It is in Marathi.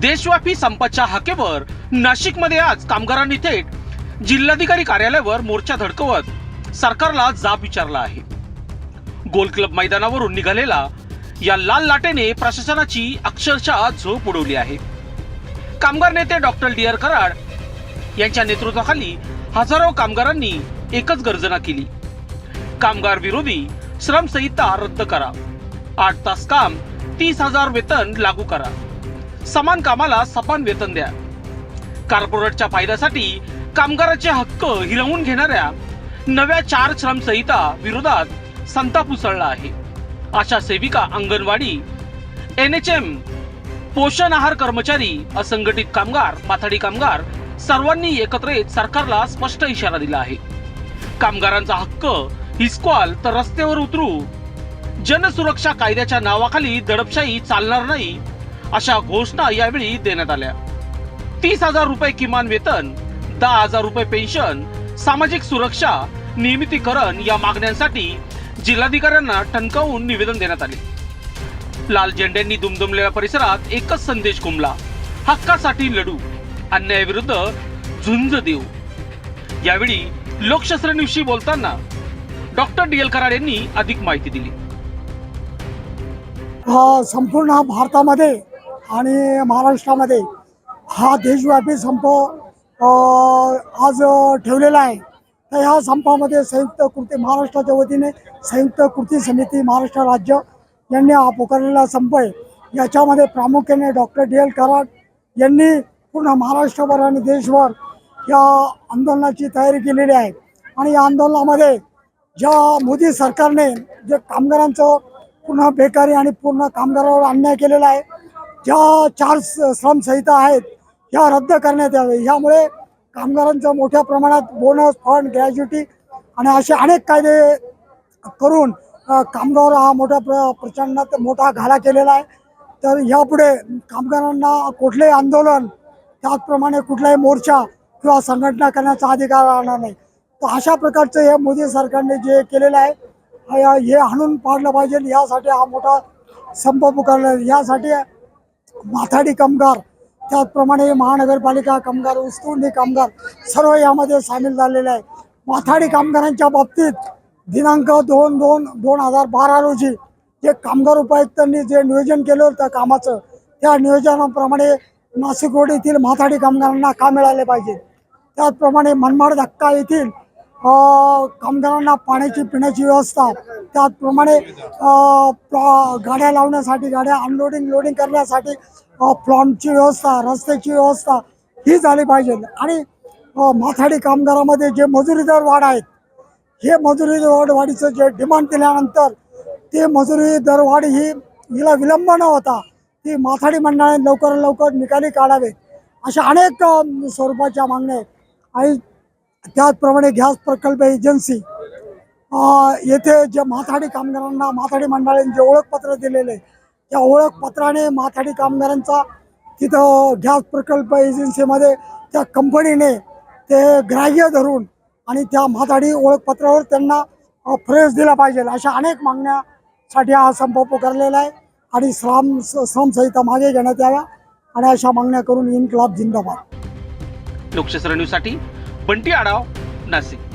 देशव्यापी संपाच्या हाकेवर नाशिकमध्ये आज कामगारांनी थेट जिल्हाधिकारी कार्यालयावर मोर्चा धडकवत सरकारला जाब विचारला आहे. गोल क्लब मैदानावरून निघालेला या लाल लाटेने प्रशासनाची अक्षरशः झोप उडवली आहे. कामगार नेते डॉक्टर डी आर कराड यांच्या नेतृत्वाखाली हजारो कामगारांनी एकच गर्जना केली. कामगार विरोधी श्रमसंहिता रद्द करा. आठ तास काम तीस हजार वेतन लागू करा. समान कामाला समान वेतन द्या. कार्पोरेटच्या फायद्यासाठी कामगाराचे हक्क हिरवून घेणाऱ्या नव्या चार श्रमसंहिता विरोधात संताप उसळला आहे. आशा सेविका अंगणवाडी एन एच एम पोषण आहार कर्मचारी असंघटित कामगार माथाडी कामगार सर्वांनी एकत्र येत सरकारला स्पष्ट इशारा दिला आहे. कामगारांचा हक्क हिसकॉल तर रस्त्यावर उतरू. जनसुरक्षा कायद्याच्या नावाखाली दडपशाही चालणार नाही अशा घोषणा यावेळी देण्यात आल्या. तीस हजार रुपये किमान वेतन दहा हजार रुपये पेन्शन सामाजिक सुरक्षा नियमितीकरण या मागण्यांसाठी जिल्हाधिकाऱ्यांना ठणकावून निवेदन देण्यात आले. लाल झेंड्यांनी दुमदुमलेल्या परिसरात एकच संदेश घुमला हक्कासाठी लढू अन्यायाविरुद्ध झुंज देऊ. यावेळी लोकशास्त्र बोलताना डॉक्टर डी एल कराड यांनी अधिक माहिती दिली. संपूर्ण भारतामध्ये आणि महाराष्ट्रामध्ये हा देशव्यापी संप आज ठेवलेला आहे. तर ह्या संपामध्ये संयुक्त कृती महाराष्ट्राच्या वतीने संयुक्त कृती समिती महाराष्ट्र राज्य यांनी हा पुकारलेला संप आहे. याच्यामध्ये प्रामुख्याने डॉक्टर डी एल कराड यांनी पूर्ण महाराष्ट्रभर आणि देशभर या आंदोलनाची तयारी केलेली आहे. आणि या आंदोलनामध्ये ज्या मोदी सरकारने जे कामगारांचं पूर्ण बेकारी आणि पूर्ण कामगारावर अन्याय केलेला आहे ज्या चार स- श्रमसंहिता आहेत ह्या रद्द करण्यात यावे. ह्यामुळे कामगारांचं मोठ्या प्रमाणात बोनस फंड ग्रॅज्युटी आणि असे अनेक कायदे करून कामगार हा मोठ्या प्र प्रचंडात मोठा घाला केलेला आहे. तर यापुढे कामगारांना कुठलेही आंदोलन त्याचप्रमाणे कुठलाही मोर्चा किंवा संघटना करण्याचा अधिकार राहणार नाही. तर अशा प्रकारचं हे मोदी सरकारने जे केलेलं आहे हे- हे हाणून पाडलं पाहिजे. यासाठी हा मोठा संप पुकारला यासाठी माथाडी कामगार त्याचप्रमाणे महानगरपालिका कामगार उस्तुंडी कामगार सर्व यामध्ये सामील झालेले आहे. माथाडी कामगारांच्या बाबतीत दिनांक दोन दोन दोन हजार बारा रोजी जे कामगार उपायुक्तांनी जे नियोजन केलं होतं कामाचं त्या नियोजनाप्रमाणे नाशिक रोड येथील माथाडी कामगारांना काम मिळाले पाहिजे? त्याचप्रमाणे मनमाड धक्का येथील कामगारांना पाण्याची पिण्याची व्यवस्था त्याचप्रमाणे गाड्या लावण्यासाठी गाड्या अनलोडिंग लोडिंग करण्यासाठी प्लॉनची व्यवस्था रस्त्याची व्यवस्था ही झाली पाहिजे. आणि माथाडी कामगारामध्ये जे मजुरी दर वाढ आहेत हे मजुरी दर वाढीचं जे डिमांड केल्यानंतर ते मजुरी दरवाढ ही हिला विलंब न होता ती माथाडी मंडळाने लवकर लवकर निकाली काढावे अशा अनेक स्वरूपाच्या मागण्या आहेत. आणि त्याचप्रमाणे गॅस प्रकल्प एजन्सी येथे जे माथाडी कामगारांना माथाडी मंडळाने जे ओळखपत्र दिलेले त्या ओळखपत्राने माथाडी कामगारांचा तिथं गॅस प्रकल्प एजन्सीमध्ये त्या कंपनीने ते ग्राह्य धरून आणि त्या माथाडी ओळखपत्रावर त्यांना फ्रेश दिला पाहिजे. अशा अनेक मागण्यासाठी हा संप पुकारलेला आहे आणि श्रम श्रमसंहिता मागे घेण्यात याव्या आणि अशा मागण्या करून इन्कलाब जिंदाबाद. लोकशास्त्र न्यूजसाठी बंटी आढाव नाशिक.